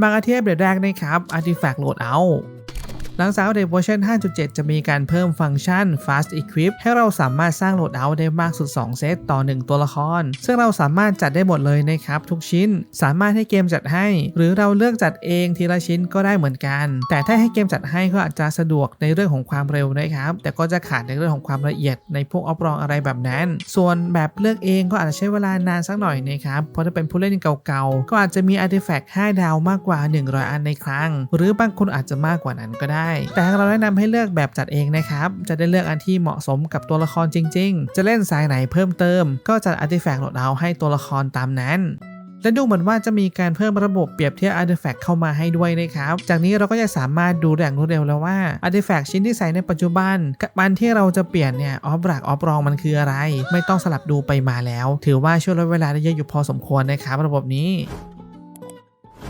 บางอาเทียบเดือดแรกนะครับอาร์ติแฟกต์โหลดเอา งจากอัปเดตเวอร์ชัน5.7 จะมีการเพิ่มฟังก์ชัน Fast Equip ให้เราสามารถสร้างโหลดเอาได้มากสุด 2 เซตต่อ 1 ตัวละคร ซึ่งเราสามารถจัดได้หมดเลยนะครับทุกชิ้น สามารถให้เกมจัดให้ หรือเราเลือกจัดเองทีละชิ้นก็ได้เหมือนกัน แต่ถ้าให้เกมจัดให้ก็อาจจะสะดวกในเรื่องของความเร็วนะครับ แต่ก็จะขาดในเรื่องของความละเอียดในพวกออฟรองอะไรแบบนั้น ส่วนแบบเลือกเองก็อาจจะใช้เวลานานสักหน่อยนะครับ เพราะถ้าเป็นผู้เล่นเก่าๆ ก็อาจจะมีอาร์ติแฟกต์5ดาวมากกว่า 100 อันในครั้ง หรือบางคนอาจจะมากกว่านั้นก็ได้แต่เราแนะนำให้เลือกแบบจัดเองนะครับ จะได้เลือกอันที่เหมาะสมกับตัวละครจริง ๆ จะเล่นสายไหนเพิ่มเติม ก็จัดอาร์ติแฟกต์โหลดเอาให้ตัวละครตามนั้นและดูเหมือนว่าจะมีการเพิ่มระบบเปรียบเทียบอาร์ติแฟกต์เข้ามาให้ด้วยนะครับ จากนี้เราก็จะสามารถดูได้อย่างรวดเร็วแล้วว่าอาร์ติแฟกต์ชิ้นที่ใส่ในปัจจุบันกับอันที่เราจะเปลี่ยนเนี่ยออฟรักออฟรองมันคืออะไร ไม่ต้องสลับดูไปมาแล้ว ถือว่าช่วยลดเวลาได้เยอะอยู่พอสมควรนะครับระบบนี้